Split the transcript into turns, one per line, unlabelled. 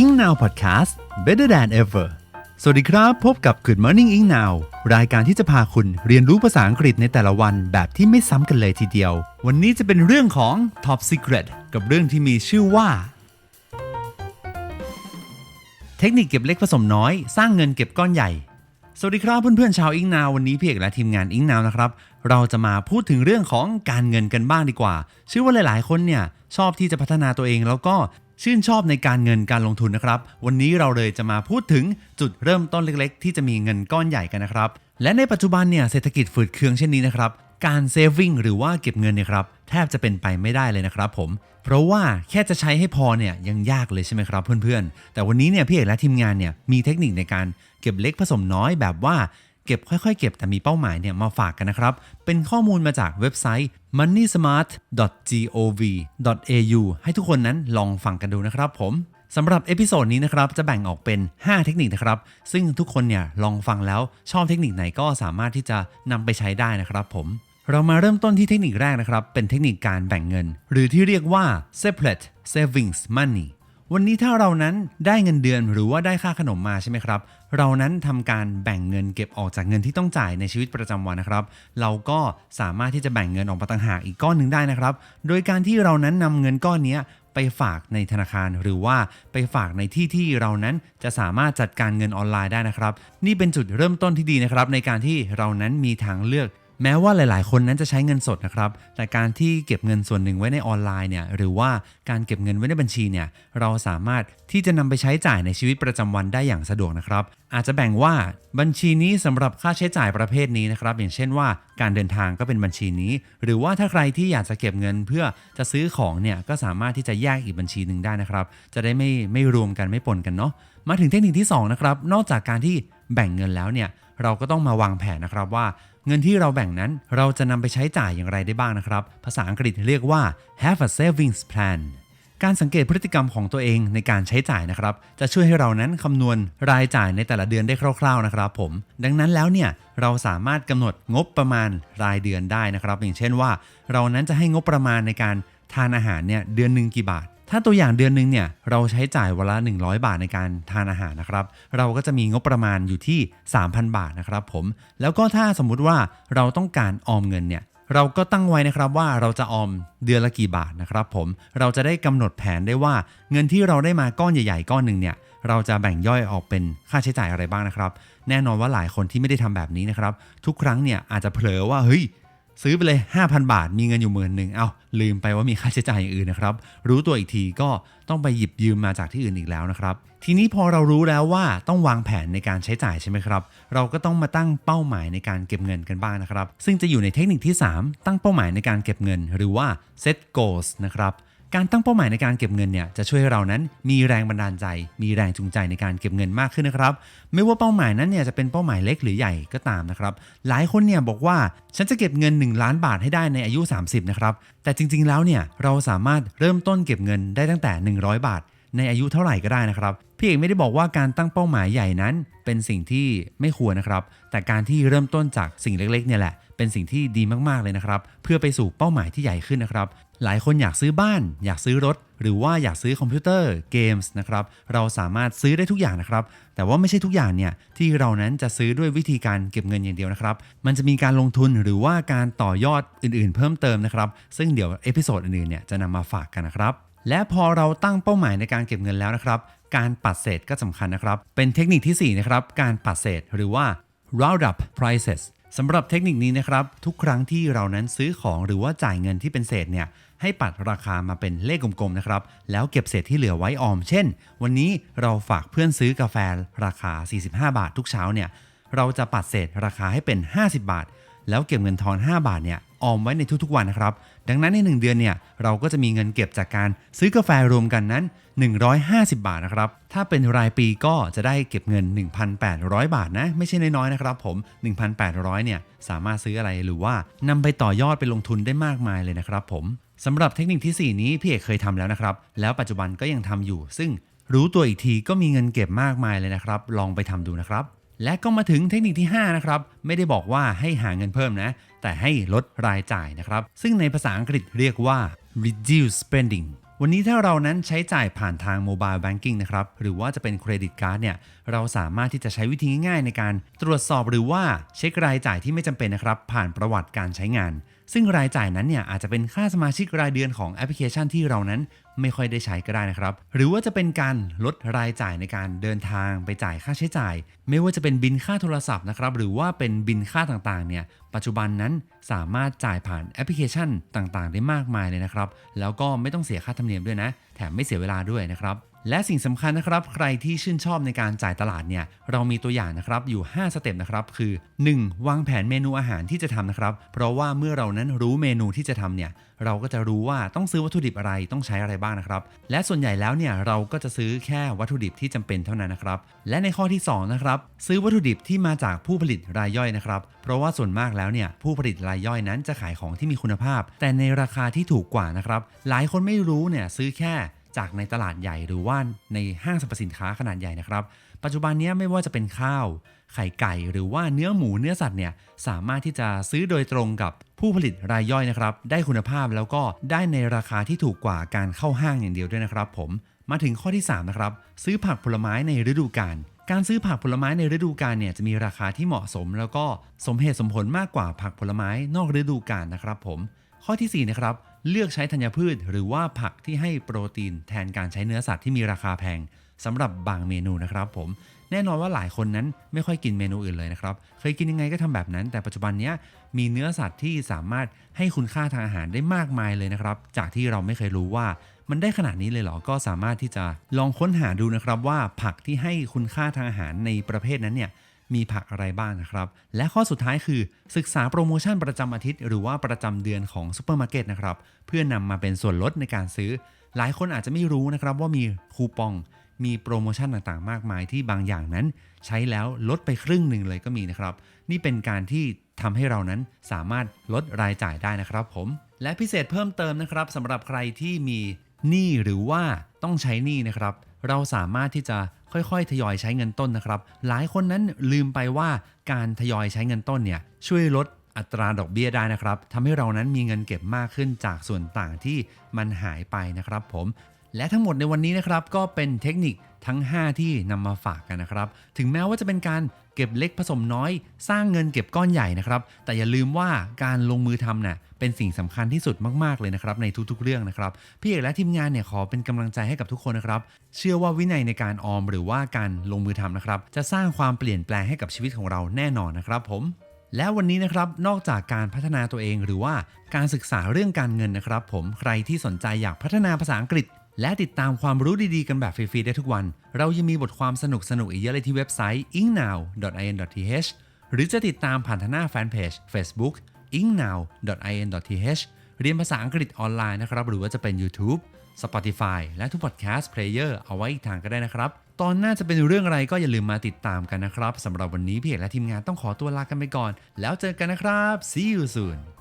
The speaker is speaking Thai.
Ing Now Podcast Better than ever สวัสดีครับ พบกับ Good Morning Ing Now รายการที่จะพาคุณเรียนรู้ภาษาอังกฤษในแต่ละวันแบบที่ไม่ซ้ำกันเลยทีเดียว วันนี้จะเป็นเรื่องของ Top Secret กับเรื่องที่มีชื่อว่า เทคนิคเก็บเล็กผสมน้อย สร้างเงินเก็บก้อนใหญ่สวัสดีครับเพื่อนๆชาวอิงนาววันนี้พี่เอกและทีมงานอิงนาวนะครับ เราจะมาพูดถึงเรื่องของการเงินกันบ้างดีกว่าเชื่อว่าหลายๆ คนเนี่ยชอบที่จะพัฒนาตัวเองแล้วก็ ชื่นชอบในการเงินการลงทุนนะครับ วันนี้เราเลยจะมาพูดถึงจุดเริ่มต้นเล็กๆ ที่จะมีเงินก้อนใหญ่กันนะครับ และในปัจจุบันเนี่ยเศรษฐกิจฝืดเคืองเช่นนี้นะครับ การเซฟวิ่งหรือว่าเก็บเงินเนี่ยครับแทบจะเป็นไปไม่ได้เลยนะครับผม เพราะว่าแค่จะใช้ให้พอเนี่ยยังยากเลยใช่ไหมครับเพื่อนๆ แต่วันนี้เนี่ยพี่เอกและทีมงานเนี่ยมีเทคนิคในการเก็บเล็กผสมน้อยแบบว่า เก็บค่อยๆ เก็บแต่มีเป้าหมายเนี่ยมาฝากกันนะครับ เป็นข้อมูลมาจากเว็บไซต์ moneysmart.gov.au ให้ทุกคนนั้นลองฟังกันดูนะครับผมสำหรับเอพิโซดนี้นะครับจะแบ่งออกเป็น 5 เทคนิคนะครับ ซึ่งทุกคนเนี่ยลองฟังแล้วชอบเทคนิคไหนก็สามารถที่จะนำไปใช้ได้นะครับผมเรามาเริ่มต้นที่เทคนิคแรกนะครับ เป็นเทคนิคการแบ่งเงิน หรือที่เรียกว่า separate savings money วันนี้ถ้าเรานั้นได้เงินเดือนหรือว่าได้ค่าขนมมาใช่ไหมครับ เรานั้นทำการแบ่งเงินเก็บออกจากเงินที่ต้องจ่ายในชีวิตประจำวันนะครับ เราก็สามารถที่จะแบ่งเงินออกมาต่างหากอีกก้อนหนึ่งได้นะครับ โดยการที่เรานั้นนำเงินก้อนนี้ไปฝากในธนาคารหรือว่าไปฝากในที่ที่เรานั้นจะสามารถจัดการเงินออนไลน์ได้นะครับ นี่เป็นจุดเริ่มต้นที่ดีนะครับ ในการที่เรานั้นมีทางเลือก แม้ว่าหลาย ๆ คนนั้นจะใช้เงินสดนะครับ แต่การที่เก็บเงินส่วนหนึ่งไว้ในออนไลน์เนี่ย หรือว่าการเก็บเงินไว้ในบัญชีเนี่ย เราสามารถที่จะนำไปใช้จ่ายในชีวิตประจำวันได้อย่างสะดวกนะครับ อาจจะแบ่งว่าบัญชีนี้สำหรับค่าใช้จ่ายประเภทนี้นะครับ อย่างเช่นว่าการเดินทางก็เป็นบัญชีนี้ หรือว่าถ้าใครที่อยากจะเก็บเงินเพื่อจะซื้อของเนี่ย ก็สามารถที่จะแยกอีกบัญชีหนึ่งได้นะครับ จะได้ไม่ไม่รวมกันไม่ปนกันเนาะ มาถึงเทคนิคที่สองนะครับ นอกจากการที่แบ่งเงินแล้วเนี่ย เราก็ต้องมาวางแผนนะครับว่า เงินที่เราแบ่งนั้นเราจะนำไปใช้จ่ายอย่างไรได้บ้างนะครับ ภาษาอังกฤษเรียกว่า have a savings plan การสังเกตพฤติกรรมของตัวเองในการใช้จ่ายนะครับ จะช่วยให้เรานั้นคำนวณรายจ่ายในแต่ละเดือนได้คร่าวๆนะครับ ผม ดังนั้นแล้วเนี่ยเราสามารถกำหนดงบประมาณรายเดือนได้นะครับ อย่างเช่นว่า เรานั้นจะให้งบประมาณในการทานอาหารเนี่ยเดือนหนึ่งกี่บาท ถ้าตัวอย่างเดือนหนึ่งเนี่ยเราใช้จ่ายวันละ 100 บาทในการทานอาหารนะครับ เราก็จะมีงบประมาณอยู่ที่ 3,000 บาทนะครับผม แล้วก็ถ้าสมมุติว่าเราต้องการออมเงินเนี่ยเราก็ตั้งไว้นะครับว่าเราจะออมเดือนละกี่บาทนะครับผม เราจะได้กำหนดแผนได้ว่าเงินที่เราได้มาก้อนใหญ่ๆ ก้อนหนึ่งเนี่ยเราจะแบ่งย่อยออกเป็นค่าใช้จ่ายอะไรบ้างนะครับ แน่นอนว่าหลายคนที่ไม่ได้ทำแบบนี้นะครับ ทุกครั้งเนี่ยอาจจะเผลอว่าเฮ้ย ซื้อไปเลย 5,000 บาท มีเงินอยู่หมื่นหนึ่งเอาลืมไปว่ามีค่าใช้จ่ายอย่างอื่นนะครับ รู้ตัวอีกทีก็ต้องไปหยิบยืมมาจากที่อื่นอีกแล้วนะครับ ทีนี้พอเรารู้แล้วว่าต้องวางแผนในการใช้จ่ายใช่ไหมครับ เราก็ต้องมาตั้งเป้าหมายในการเก็บเงินกันบ้างนะครับ ซึ่งจะอยู่ในเทคนิคที่ 3 ตั้งเป้าหมายในการเก็บเงิน หรือว่า set goals นะครับ การตั้งเป้าหมายในการเก็บเงินเนี่ยจะช่วยเรานั้นมีแรงบันดาลใจ มีแรงจูงใจในการเก็บเงินมากขึ้นนะครับ ไม่ว่าเป้าหมายนั้นเนี่ยจะเป็นเป้าหมายเล็กหรือใหญ่ก็ตามนะครับ หลายคนเนี่ยบอกว่าฉันจะเก็บเงิน 1 ล้านบาทให้ได้ในอายุ 30นะครับแต่จริงๆแล้วเนี่ยเราสามารถเริ่มต้นเก็บเงินได้ตั้งแต่ 100 บาท ในอายุเท่าไหร่ก็ได้นะครับพี่เอกไม่ได้บอกว่าการตั้งเป้าหมายใหญ่นั้น เป็นสิ่งที่ไม่ควรนะครับ แต่การที่เริ่มต้นจากสิ่งเล็กๆเนี่ยแหละเป็นสิ่งที่ดีมากๆเลยนะครับ เพื่อไปสู่เป้าหมายที่ใหญ่ขึ้นนะครับ หลายคนอยากซื้อบ้าน อยากซื้อรถ หรือว่าอยากซื้อคอมพิวเตอร์เกมส์นะครับเราสามารถซื้อได้ทุกอย่างนะครับ แต่ว่าไม่ใช่ทุกอย่างเนี่ยที่เรานั้นจะซื้อด้วยวิธีการเก็บเงินอย่างเดียวนะครับ มันจะมีการลงทุนหรือว่าการต่อยอดอื่นๆ เพิ่มเติมนะครับ ซึ่งเดี๋ยวเอพิโซดอื่นๆเนี่ยจะนำมาฝากกันนะครับและพอเราตั้งเป้าหมายในการเก็บเงินแล้วนะครับ การปัดเศษก็สำคัญนะครับ เป็นเทคนิคที่ 4 นะครับ การปัดเศษหรือว่า round up prices สำหรับเทคนิคนี้นะครับ ทุกครั้งที่เรานั้นซื้อของหรือว่าจ่ายเงินที่เป็นเศษเนี่ย ให้ปัดราคามาเป็นเลขกลมๆนะครับ แล้วเก็บเศษที่เหลือไว้ออม เช่น วันนี้เราฝากเพื่อนซื้อกาแฟราคา 45 บาททุกเช้าเนี่ย เราจะปัดเศษราคาให้เป็น 50 บาท แล้วเก็บเงินทอน 5 บาทเนี่ยออมไว้ในทุกๆวันนะครับ ดังนั้นใน 1 เดือนเนี่ยเราก็จะมีเงินเก็บจากการซื้อกาแฟรวมกันนั้น 150 บาทนะครับ ถ้าเป็นรายปีก็จะได้เก็บเงิน 1,800 บาทนะ ไม่ใช่น้อยๆนะครับผม 1,800เนี่ยสามารถซื้ออะไรหรือว่านำไปต่อยอดไปลงทุนได้มากมายเลยนะครับผม สำหรับเทคนิคที่ 4 นี้พี่เอกเคยทำแล้วนะครับ แล้วปัจจุบันก็ยังทำอยู่ ซึ่งรู้ตัวอีกทีก็มีเงินเก็บมากมายเลยนะครับ ลองไปทำดูนะครับ และก็มาถึงเทคนิคที่ 5 นะครับ ไม่ได้บอกว่าให้หาเงินเพิ่มนะ แต่ให้ลดรายจ่ายนะครับ ซึ่งในภาษาอังกฤษเรียกว่า reduce spending วันนี้ถ้าเรานั้นใช้จ่ายผ่านทางโมบายแบงกิ้งนะครับ หรือว่าจะเป็นเครดิตการ์ดเนี่ย เราสามารถที่จะใช้วิธีง่ายๆในการตรวจสอบหรือว่าเช็ครายจ่ายที่ไม่จำเป็นนะครับ ผ่านประวัติการใช้งาน ซึ่งรายจ่ายนั้นเนี่ยอาจจะเป็นค่าสมาชิกรายเดือนของแอปพลิเคชันที่เรานั้น ไม่ค่อยได้ใช้ก็ได้นะครับ หรือว่าจะเป็นการลดรายจ่ายในการเดินทางไปจ่ายค่าใช้จ่าย ไม่ว่าจะเป็นบินค่าโทรศัพท์นะครับหรือว่าเป็นบินค่าต่างๆเนี่ยปัจจุบันนั้นสามารถจ่ายผ่านแอปพลิเคชันต่างๆ ได้มากมายเลยนะครับ แล้วก็ไม่ต้องเสียค่าธรรมเนียมด้วยนะ แถมไม่เสียเวลาด้วยนะครับ และสิ่งสำคัญนะครับ ใครที่ชื่นชอบในการจ่ายตลาดเนี่ย เรามีตัวอย่างนะครับอยู่ 5 สเต็ปนะครับ คือ 1. วางแผนเมนูอาหารที่จะทำนะครับ เพราะว่าเมื่อเรานั้นรู้เมนูที่จะทำเนี่ย เราก็จะรู้ว่าต้องซื้อวัตถุดิบอะไร ต้องใช้อะไรบ้างนะครับ และส่วนใหญ่แล้วเนี่ย เราก็จะซื้อแค่วัตถุดิบที่จำเป็นเท่านั้นนะครับ และในข้อที่สองนะครับ ซื้อวัตถุดิบที่มาจากผู้ผลิตรายย่อยนะครับ เพราะว่าส่วนมากแล้วเนี่ย ผู้ผลิตรายย่อยนั้นจะขายของที่มีคุณภาพ แต่ในราคาที่ถูกกว่านะครับ หลายคนไม่รู้เนี่ยซื้อแค่ จากในตลาดใหญ่หรือว่าในห้างสรรพสินค้าขนาดใหญ่นะครับ ปัจจุบันนี้ไม่ว่าจะเป็นข้าว ไข่ไก่ หรือว่าเนื้อหมูเนื้อสัตว์เนี่ยสามารถที่จะซื้อโดยตรงกับผู้ผลิตรายย่อยนะครับ ได้คุณภาพแล้วก็ได้ในราคาที่ถูกกว่าการเข้าห้างอย่างเดียวด้วยนะครับ ผมมาถึงข้อที่3นะครับซื้อผักผลไม้ในฤดูกาลการซื้อผักผลไม้ในฤดูกาลเนี่ยจะมีราคาที่เหมาะสม แล้วก็สมเหตุสมผลมากกว่าผักผลไม้นอกฤดูกาลนะครับ ผม ข้อทีสี่4นะครับ เลือกใช้ธัญพืชหรือว่าผักที่ให้โปรตีนแทนการใช้เนื้อสัตว์ที่มีราคาแพงสำหรับบางเมนูนะครับผมแน่นอนว่าหลายคนนั้นไม่ค่อยกินเมนูอื่นเลยนะครับ เคยกินยังไงก็ทำแบบนั้น แต่ปัจจุบันนี้มีเนื้อสัตว์ที่สามารถให้คุณค่าทางอาหารได้มากมายเลยนะครับ จากที่เราไม่เคยรู้ว่ามันได้ขนาดนี้เลยเหรอ ก็สามารถที่จะลองค้นหาดูนะครับว่าผักที่ให้คุณค่าทางอาหารในประเภทนั้นเนี่ย มีผักอะไรบ้างนะครับ และข้อสุดท้ายคือศึกษาโปรโมชั่นประจำอาทิตย์ หรือว่าประจำเดือนของซูเปอร์มาร์เก็ตนะครับเพื่อนำมาเป็นส่วนลดในการซื้อ หลายคนอาจจะไม่รู้นะครับว่ามีคูปอง มีโปรโมชั่นต่างๆ มากมายที่บางอย่างนั้น ใช้แล้วลดไปครึ่งหนึ่งเลยก็มีนะครับ นี่เป็นการที่ทำให้เรานั้นสามารถลดรายจ่ายได้นะครับผม และพิเศษเพิ่มเติมนะครับสำหรับใครที่มีหนี้หรือว่าต้องใช้หนี้นะครับ เราสามารถที่จะค่อยๆ ทยอยใช้เงินต้นนะครับ หลายคนนั้นลืมไปว่าการทยอยใช้เงินต้นเนี่ยช่วยลดอัตราดอกเบี้ยได้นะครับทำให้เรานั้นมีเงินเก็บมากขึ้นจากส่วนต่างที่มันหายไปนะครับ ผมและทั้งหมดในวันนี้นะครับก็เป็นเทคนิคทั้ง 5 ที่นำมาฝากกันนะครับ ถึงแม้ว่าจะเป็นการ เก็บเล็กผสมน้อย สร้างเงินเก็บก้อนใหญ่นะครับ แต่อย่าลืมว่าการลงมือทำน่ะเป็นสิ่งสำคัญที่สุดมากๆเลยนะครับในทุกๆเรื่องนะครับ พี่เอกและทีมงานเนี่ยขอเป็นกำลังใจให้กับทุกคนนะครับ เชื่อว่าวินัยในการออมหรือว่าการลงมือทำนะครับ จะสร้างความเปลี่ยนแปลงให้กับชีวิตของเราแน่นอนนะครับ ผมและวันนี้นะครับ นอกจากการพัฒนาตัวเองหรือว่าการศึกษาเรื่องการเงินนะครับ ผมใครที่สนใจอยากพัฒนาภาษาอังกฤษ และติดตามความรู้ดีๆกันแบบฟรี ๆ ได้ทุกวัน เรายังมีบทความสนุกๆอีกเยอะเลยที่เว็บไซต์ ingnow.in.th หรือจะติดตามผ่านทางหน้าแฟนเพจ Facebook ingnow.in.th เรียนภาษาอังกฤษออนไลน์นะครับ หรือว่าจะเป็น YouTube Spotify และทุก podcast player เอาไว้อีกทางก็ได้นะครับ ตอนหน้าจะเป็นเรื่องอะไรก็อย่าลืมมาติดตามกันนะครับสำหรับวันนี้พี่เอกและทีมงานต้องขอตัวลากันไปก่อน แล้วเจอกันนะครับ see you soon